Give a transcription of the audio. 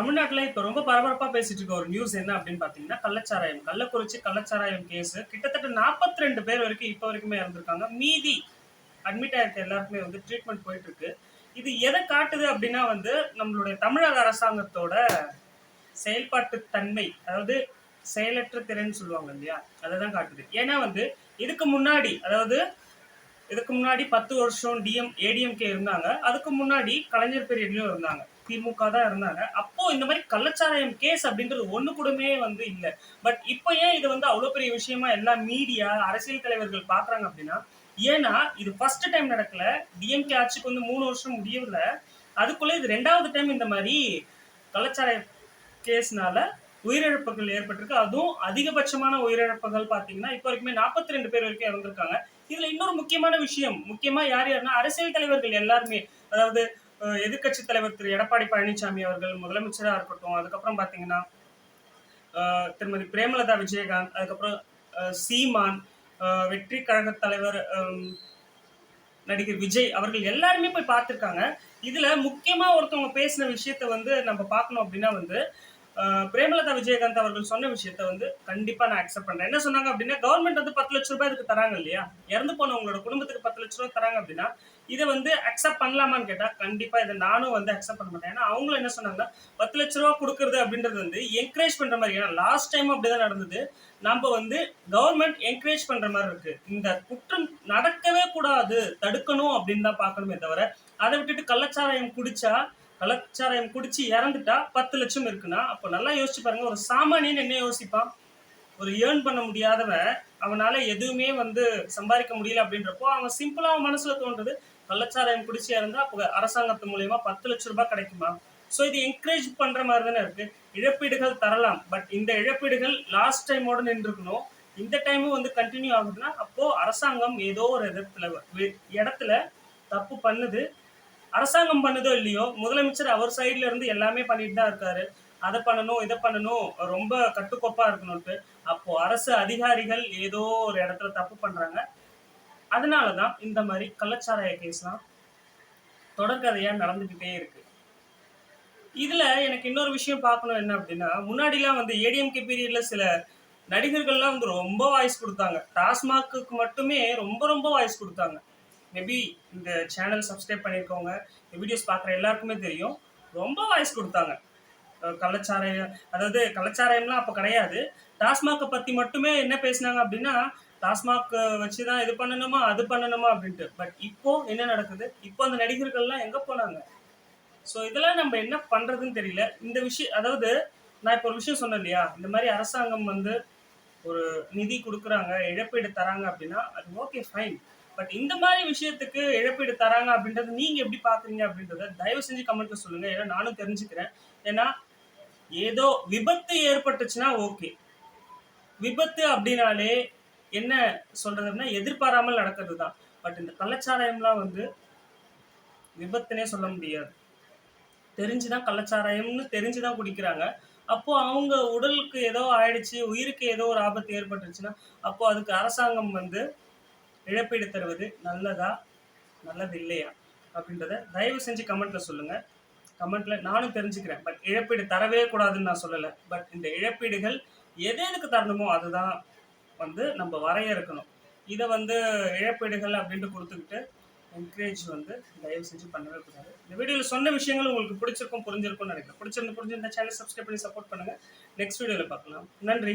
தமிழ்நாட்டில் இப்போ ரொம்ப பரபரப்பாக பேசிட்டு இருக்க ஒரு நியூஸ் என்ன அப்படின்னு பார்த்தீங்கன்னா கள்ளச்சாராயம். கள்ளக்குறிச்சி கள்ளச்சாராயம் கேஸ் கிட்டத்தட்ட 42 பேர் வரைக்கும் இப்போ வரைக்குமே இறந்துருக்காங்க. மீதி அட்மிட் ஆயிருக்க எல்லாருக்குமே வந்து ட்ரீட்மெண்ட் போயிட்டு இருக்கு. இது எதை காட்டுது அப்படின்னா வந்து நம்மளுடைய தமிழக அரசாங்கத்தோட செயல்பாட்டு தன்மை அதாவது செயலற்ற திறன் சொல்லுவாங்க இல்லையா? அதை தான் காட்டுது. ஏன்னா வந்து இதுக்கு முன்னாடி அதாவது இதுக்கு முன்னாடி பத்து வருஷம் டிஎம் ஏடிஎம்கே இருந்தாங்க. அதுக்கு முன்னாடி கலைஞர் பீரியட்லயும் இருந்தாங்க. திமுக தான் இருந்தாங்க. அப்போ இந்த மாதிரி கள்ளச்சாராயம் கேஸ் அப்படின்றது ஒண்ணு கூடமே வந்து இல்லை. பட் இப்போ ஏன் இது வந்து அவ்வளோ பெரிய விஷயமா எல்லா மீடியா அரசியல் தலைவர்கள் பாக்குறாங்க அப்படின்னா ஏன்னா இது ஃபர்ஸ்ட் டைம் நடக்கல. டிஎம்கே ஆட்சிக்கு வந்து மூணு வருஷம் முடியல. அதுக்குள்ள இது ரெண்டாவது டைம் இந்த மாதிரி கள்ளச்சாராய கேஸ்னால உயிரிழப்புகள் ஏற்பட்டிருக்கு. அதுவும் அதிகபட்சமான உயிரிழப்புகள் பார்த்தீங்கன்னா இப்போ வரைக்குமே 42 ரெண்டு பேர் வரைக்கும் இறந்திருக்காங்க. இதுல இன்னொரு முக்கியமான விஷயம் முக்கியமா யார் யாருன்னா அரசியல் தலைவர்கள் எல்லாருமே. அதாவது எதிர்கட்சி தலைவர் திரு எடப்பாடி பழனிசாமி அவர்கள் முதலமைச்சராக இருக்கட்டும் அதுக்கப்புறம் பாத்தீங்கன்னா அஹ், திருமதி பிரேமலதா விஜயகாந்த் அதுக்கப்புறம் அஹ், சீமான் அஹ், வெற்றி கழக தலைவர் நடிகர் விஜய் அவர்கள் எல்லாருமே போய் பார்த்துருக்காங்க. இதுல முக்கியமா ஒருத்தவங்க பேசின விஷயத்த வந்து நம்ம பார்க்கணும் அப்படின்னா வந்து பிரேமலதா விஜயகாந்த் அவர்கள் சொன்ன விஷயத்த வந்து கண்டிப்பா நான் அக்செப்ட் பண்றேன். என்ன சொன்னாங்க அப்படின்னா கவர்மெண்ட் வந்து பத்து லட்ச ரூபாய் இதுக்கு தராங்க இல்லையா? இறந்து போனவங்களோட குடும்பத்துக்கு பத்து லட்ச ரூபாய் தராங்க அப்படின்னா இதை வந்து அக்செப்ட் பண்ணலாமான்னு கேட்டா கண்டிப்பா இதை நானும் வந்து அக்செப்ட் பண்ண மாட்டேன். ஏன்னா அவங்களும் என்ன சொன்னாங்கன்னா பத்து லட்ச ரூபா கொடுக்கறது அப்படின்றது வந்து என்கரேஜ் பண்ற மாதிரி ஏன்னா லாஸ்ட் டைம் அப்படிதான் நடந்தது. நம்ம வந்து கவர்மெண்ட் என்கரேஜ் பண்ற மாதிரி இருக்கு. இந்த குற்றம் நடக்கவே கூடாது தடுக்கணும் அப்படின்னு தான் பார்க்கணுமே தவிர அதை விட்டுட்டு கள்ளச்சாராயம் குடிச்சா கள்ளச்சாராயம் குடிச்சு இறந்துட்டா பத்து லட்சம் இருக்குன்னா அப்போ நல்லா யோசிச்சு பாருங்க ஒரு சாமானியன் என்ன யோசிப்பான்? ஒரு ஏர்ன் பண்ண முடியாதவன் அவனால எதுவுமே வந்து சம்பாதிக்க முடியல அப்படின்றப்போ அவன் சிம்பிளா அவன் மனசுல தோன்றது கள்ளச்சாராயம் குடிச்சு இறந்தா அப்போ அரசாங்கத்து மூலயமா பத்து லட்ச ரூபாய் கிடைக்குமா? ஸோ இது என்கரேஜ் பண்ற மாதிரி தானே இருக்கு. இழப்பீடுகள் தரலாம் பட் இந்த இழப்பீடுகள் லாஸ்ட் டைமோட நின்றுக்கணும். இந்த டைமும் வந்து கண்டினியூ ஆகுதுன்னா அப்போ அரசாங்கம் ஏதோ ஒரு இடத்துல இடத்துல தப்பு பண்ணுது அரசாங்கம் பண்ணுதோ இல்லையோ முதலமைச்சர் அவர் சைட்ல இருந்து எல்லாமே பண்ணிட்டு தான் இருக்காரு. அதை பண்ணணும் இதை பண்ணணும் ரொம்ப கட்டுக்கோப்பா இருக்கணும்ட்டு அப்போ அரசு அதிகாரிகள் ஏதோ ஒரு இடத்துல தப்பு பண்றாங்க. அதனாலதான் இந்த மாதிரி கள்ளச்சாராய கேஸ்லாம் தொடர்கதையா நடந்துகிட்டே இருக்கு. இதுல எனக்கு இன்னொரு விஷயம் பார்க்கணும் என்ன அப்படின்னா முன்னாடிலாம் வந்து ஏடிஎம்கே பீரியட்ல சில நடிகர்கள்லாம் வந்து ரொம்ப வாய்ஸ் கொடுத்தாங்க. டாஸ்மாக்கு மட்டுமே ரொம்ப ரொம்ப வாய்ஸ் கொடுத்தாங்க. மேபி இந்த சேனல் சப்ஸ்கிரைப் பண்ணியிருக்கவங்க இந்த வீடியோஸ் பார்க்குற எல்லாருக்குமே தெரியும். ரொம்ப வாய்ஸ் கொடுத்தாங்க. கலாச்சாரம் அதாவது கலாச்சாரம்லாம் அப்போ கிடையாது. டாஸ்மாகை பற்றி மட்டுமே என்ன பேசினாங்க அப்படின்னா டாஸ்மாக் வச்சு தான் இது பண்ணணுமா அது பண்ணணுமா அப்படின்ட்டு. பட் இப்போ என்ன நடக்குது? இப்போ அந்த நடிகர்கள்லாம் எங்கே போனாங்க? ஸோ இதெல்லாம் நம்ம என்ன பண்ணுறதுன்னு தெரியல. இந்த விஷயம் அதாவது நான் இப்போ ஒரு விஷயம் சொன்னேன் இல்லையா? இந்த மாதிரி அரசாங்கம் வந்து ஒரு நிதி கொடுக்குறாங்க இழப்பீடு தராங்க அப்படின்னா அது ஓகே ஃபைன் பட் இந்த மாதிரி விஷயத்துக்கு இழப்பீடு தராங்க அப்படின்றது நீங்க எப்படி பாக்குறீங்க அப்படின்றத தயவு செஞ்சு கமெண்ட்ல சொல்லுங்க. ஏன்னா நானும் தெரிஞ்சுக்கிறேன். ஏன்னா ஏதோ விபத்து ஏற்பட்டுச்சுன்னா ஓகே. விபத்து அப்படின்னாலே என்ன சொல்றது அப்படின்னா எதிர்பாராமல் நடக்கிறது தான் பட் இந்த கள்ளச்சாராயம்லாம் வந்து விபத்துனே சொல்ல முடியாது. தெரிஞ்சுதான் கள்ளச்சாராயம்னு தெரிஞ்சுதான் குடிக்கிறாங்க. அப்போ அவங்க உடலுக்கு ஏதோ ஆயிடுச்சு உயிருக்கு ஏதோ ஒரு ஆபத்து ஏற்பட்டுருச்சுன்னா அப்போ அதுக்கு அரசாங்கம் வந்து இழப்பீடு தருவது நல்லதா நல்லது இல்லையா அப்படின்றத தயவு செஞ்சு கமெண்ட்ல சொல்லுங்க. கமெண்ட்ல நானும் தெரிஞ்சுக்கிறேன். பட் இழப்பீடு தரவே கூடாதுன்னு நான் சொல்லலை. பட் இந்த இழப்பீடுகள் எது எதுக்கு தரணுமோ அதுதான் வந்து நம்ம வரையறுக்கணும் இதை வந்து இழப்பீடுகள் அப்படின்ட்டு கொடுத்துக்கிட்டு என்கரேஜ் வந்து தயவு செஞ்சு பண்ணவே கூடாது. இந்த வீடியோவில் சொன்ன விஷயங்கள் உங்களுக்கு பிடிச்சிருக்கும் புரிஞ்சிருக்கும்னு நினைக்கிறேன். பிடிச்சிருந்து புரிஞ்சிருந்தா சேனல் சப்ஸ்கிரைப் பண்ணி சப்போர்ட் பண்ணுங்கள் நெக்ஸ்ட் வீடியோவில் பார்க்கலாம். நன்றி.